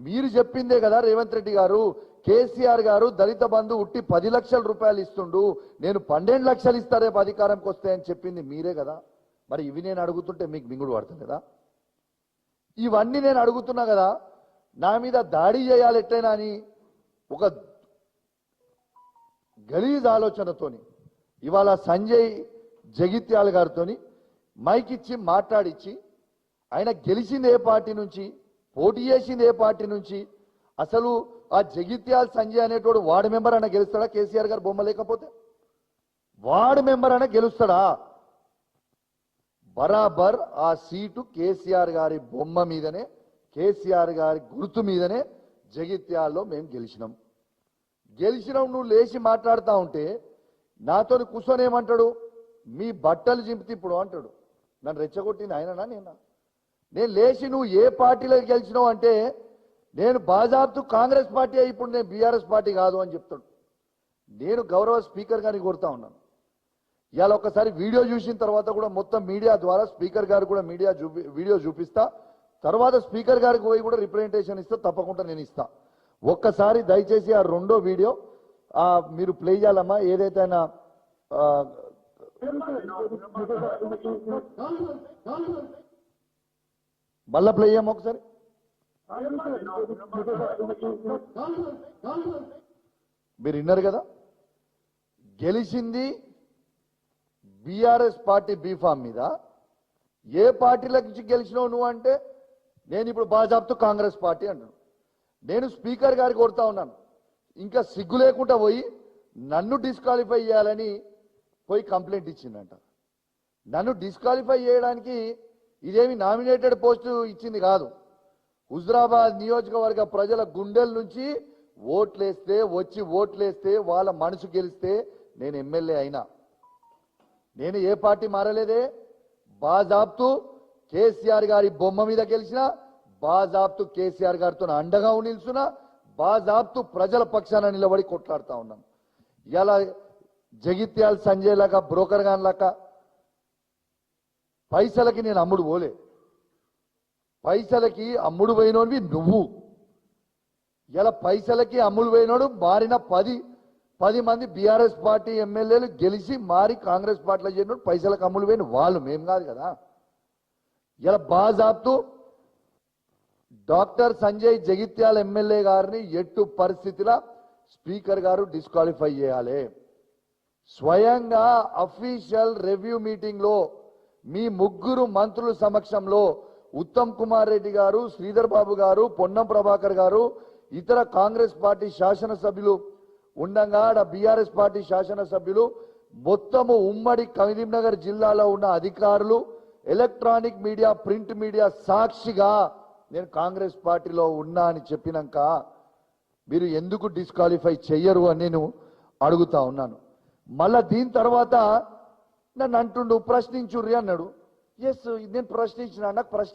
మీరు చెప్పిందే కదా రేవంత్ రెడ్డి గారు కేసీఆర్ గారు దళిత బంధు ఉట్టి పది లక్షల రూపాయలు ఇస్తుండు నేను పన్నెండు లక్షలు ఇస్తారే రేపు అధికారంకి వస్తే అని చెప్పింది మీరే కదా. మరి ఇవి నేను అడుగుతుంటే మీకు మింగుడు పడుతుంది కదా ఇవన్నీ నేను అడుగుతున్నా కదా నా మీద దాడి చేయాలి ఎట్లయినా అని ఒక గలీజ్ ఆలోచనతోని ఇవాళ సంజయ్ జగిత్యాల గారితోని మైక్ ఇచ్చి మాట్లాడిచ్చి ఆయన గెలిచింది ఏ పార్టీ నుంచి పోటీ చేసింది ఏ పార్టీ నుంచి? అసలు ఆ జగిత్యాల సంజయ్ అనేటోడు వార్డు మెంబర్ అయినా గెలుస్తాడా? కేసీఆర్ గారు బొమ్మ లేకపోతే? వార్డు మెంబర్ అయినా గెలుస్తాడా? బరాబర్ ఆ సీటు కేసీఆర్ గారి బొమ్మ మీదనే కేసీఆర్ గారి గుర్తు మీదనే జగిత్యాల్లో మేము గెలిచినాం. గెలిచినాం నువ్వు లేచి మాట్లాడుతూ ఉంటే నాతో కూర్చొని ఏమంటాడు? మీ బట్టలు చింపితే ఇప్పుడు అంటాడు. నన్ను రెచ్చగొట్టింది ఆయననా నేనా? నేను లేచి నువ్వు ఏ పార్టీలో గెలిచినావు అంటే నేను బాజాబ్తు కాంగ్రెస్ పార్టీ అయి ఇప్పుడు నేను బీఆర్ఎస్ పార్టీ కాదు అని చెప్తాడు నేను గౌరవ స్పీకర్ గారిని కోరుతా ఉన్నాను ఇవాళ ఒకసారి వీడియో చూసిన తర్వాత కూడా మొత్తం మీడియా ద్వారా స్పీకర్ గారు కూడా మీడియా చూపి వీడియో చూపిస్తా తర్వాత స్పీకర్ గారికి పోయి కూడా రిప్రజెంటేషన్ ఇస్తా తప్పకుండా నేను ఇస్తా ఒక్కసారి దయచేసి ఆ రెండో వీడియో మీరు ప్లే చేయాలమ్మా ఏదైతే ఆయన మళ్ళా ప్లే చేయమ్మా ఒకసారి. మీరు విన్నారు కదా? గెలిచింది బీఆర్ఎస్ పార్టీ బీఫామ్ మీద. ఏ పార్టీలకి గెలిచినావు నువ్వు అంటే నేను ఇప్పుడు బాజాబ్తో కాంగ్రెస్ పార్టీ అంటాను నేను స్పీకర్ గారికి కొడతా ఉన్నాను. ఇంకా సిగ్గు లేకుండా పోయి నన్ను డిస్క్వాలిఫై చేయాలని పోయి కంప్లైంట్ ఇచ్చిందంట. నన్ను డిస్క్వాలిఫై చేయడానికి ఇదేమి నామినేటెడ్ పోస్టు ఇచ్చింది కాదు. హుజరాబాద్ నియోజకవర్గ ప్రజల గుండెల నుంచి ఓట్లేస్తే వచ్చి ఓట్లేస్తే వాళ్ళ మనసు గెలిస్తే నేను ఎమ్మెల్యే అయినా. నేను ఏ పార్టీ మారలేదే. బాజాబ్తు కేసీఆర్ గారి బొమ్మ మీద గెలిచిన బాజాబ్తు కేసీఆర్ గారితో అండగా నిల్చున్నా బాజాబ్తు ప్రజల పక్షాన నిలబడి కొట్లాడుతూ ఉన్నాను ఇలా జగిత్యాల సంజయ్ లాగా బ్రోకర్ గాన్ లాగా పైసలకి నేను అమ్ముడు పోలే. పైసలకి అమ్ముడు పోయినోడివి నువ్వు. ఇలా పైసలకి అమ్ముడు పోయినోడు మారిన పది పది మంది బీఆర్ఎస్ పార్టీ ఎమ్మెల్యేలు గెలిచి మారి కాంగ్రెస్ పార్టీలో చేరినోడు పైసలకు అమ్ముడు పోయిన వాళ్ళు మేము కాదు కదా. ఇలా బాజాబ్తూ డాక్టర్ సంజయ్ జగిత్యాల ఎమ్మెల్యే గారిని ఎట్టు పరిస్థితిలో స్పీకర్ గారు డిస్క్వాలిఫై చేయాలి. స్వయంగా అఫీషియల్ రివ్యూ మీటింగ్లో మీ ముగ్గురు మంత్రుల సమక్షంలో ఉత్తమ్ కుమార్ రెడ్డి గారు శ్రీధర్ బాబు గారు పొన్నం ప్రభాకర్ గారు ఇతర కాంగ్రెస్ పార్టీ శాసనసభ్యులు ఉండగా ఆడ బీఆర్ఎస్ పార్టీ శాసనసభ్యులు మొత్తము ఉమ్మడి కరీంనగర్ జిల్లాలో ఉన్న అధికారులు ఎలక్ట్రానిక్ మీడియా ప్రింట్ మీడియా సాక్షిగా నేను కాంగ్రెస్ పార్టీలో ఉన్నా అని చెప్పినాక మీరు ఎందుకు డిస్క్వాలిఫై చెయ్యరు అని నేను అడుగుతా ఉన్నాను. మళ్ళా దీని తర్వాత నన్ను అంటుండు ప్రశ్నించుర్రి అన్నాడు. ఎస్ నేను ప్రశ్నించిన నాకు ప్రశ్న